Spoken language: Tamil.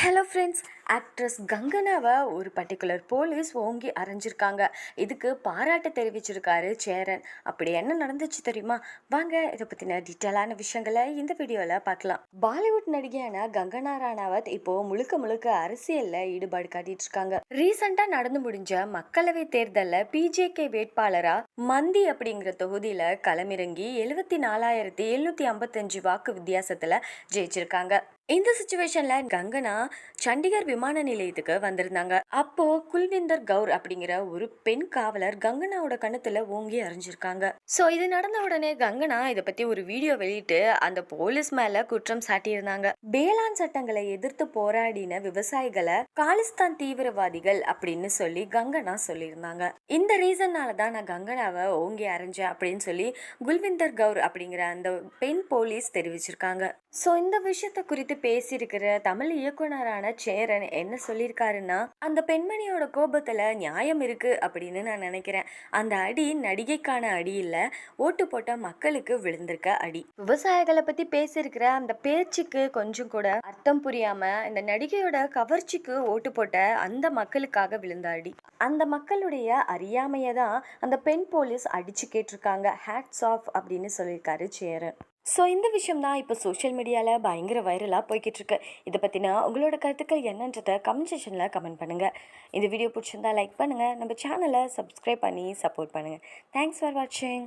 ஹலோ ஃப்ரெண்ட்ஸ் ஆக்ட்ரஸ் கங்கனாவை ஒரு பர்டிகுலர் போலீஸ் ஓங்கி அரைஞ்சிருக்காங்க. இதுக்கு பாராட்டு தெரிவிச்சிருக்காரு சேரன். அப்படி என்ன நடந்துச்சு தெரியுமா? வாங்க இதை பற்றின டீட்டெயிலான விஷயங்களை இந்த வீடியோவில் பார்க்கலாம். பாலிவுட் நடிகையான கங்கனா ராணாவத் இப்போ முழுக்க முழுக்க அரசியலில் ஈடுபாடு காட்டிட்டு இருக்காங்க. ரீசெண்டாக நடந்து முடிஞ்ச மக்களவை தேர்தலில் பிஜேகே வேட்பாளராக மந்தி அப்படிங்கிற தொகுதியில் களமிறங்கி எழுபத்தி நாலாயிரத்தி எழுநூற்றி ஐம்பத்தஞ்சு வாக்கு வித்தியாசத்தில் ஜெயிச்சிருக்காங்க. இந்த சுச்சுவேஷன்ல கங்கனா சண்டிகர் விமான நிலையத்துக்கு வந்திருந்தாங்க. அப்போ குல்விந்தர் கவுர் அப்படிங்கிற ஒரு பெண் காவலர் கங்கனாவோட கணத்துல ஓங்கி அறிஞ்சிருக்காங்க. சோ இது நடந்த உடனே கங்கனா இத பத்தி ஒரு வீடியோ வெளியிட்டு அந்த போலீஸ் மேல குற்றம் சாட்டியிருந்தாங்க. வேளாண் சட்டங்களை எதிர்த்து போராடின விவசாயிகளை காலிஸ்தான் தீவிரவாதிகள் அப்படின்னு சொல்லி கங்கனா சொல்லியிருந்தாங்க. இந்த ரீசன்னால தான் நான் கங்கனாவை ஓங்கி அரைஞ்சேன் அப்படின்னு சொல்லி குல்விந்தர் கவுர் அப்படிங்கிற அந்த பெண் போலீஸ் தெரிவிச்சிருக்காங்க. ஸோ இந்த விஷயத்த குறித்து பேசியிருக்கிற தமிழ் இயக்குனரான சேரன் என்ன சொல்லியிருக்காருன்னா அந்த பெண்மணியோட கோபத்துல நியாயம் இருக்கு அப்படின்னு நான் நினைக்கிறேன். அந்த அடி நடிகைக்கான அடி இல்லை ஓட்டு போட்ட மக்களுக்கு விழுந்திருக்க அடி. விவசாயிகளை பற்றி பேசியிருக்கிற அந்த பேச்சுக்கு கொஞ்சம் கூட அர்த்தம் புரியாம இந்த நடிகையோட கவர்ச்சிக்கு ஓட்டு போட்ட அந்த மக்களுக்காக விழுந்த அடி. அந்த மக்களுடைய அறியாமையை தான் அந்த பெண் போலீஸ் அடிச்சு கேட்டிருக்காங்க. ஹேட்ஸ் ஆஃப் அப்படின்னு சொல்லியிருக்காரு சேரன். ஸோ இந்த விஷயம் தான் இப்போ சோஷியல் மீடியாவில் பயங்கர வைரலாக போய்கிட்டு இருக்கு இதை பற்றினா உங்களோட கருத்துக்கள் என்னன்றதை கமெண்ட் செஷனில் கமெண்ட் பண்ணுங்கள் இந்த வீடியோ பிடிச்சிருந்தா லைக் பண்ணுங்கள் நம்ம சேனலை சப்ஸ்கிரைப் பண்ணி சப்போர்ட் பண்ணுங்கள் தேங்க்ஸ் ஃபார் வாட்சிங்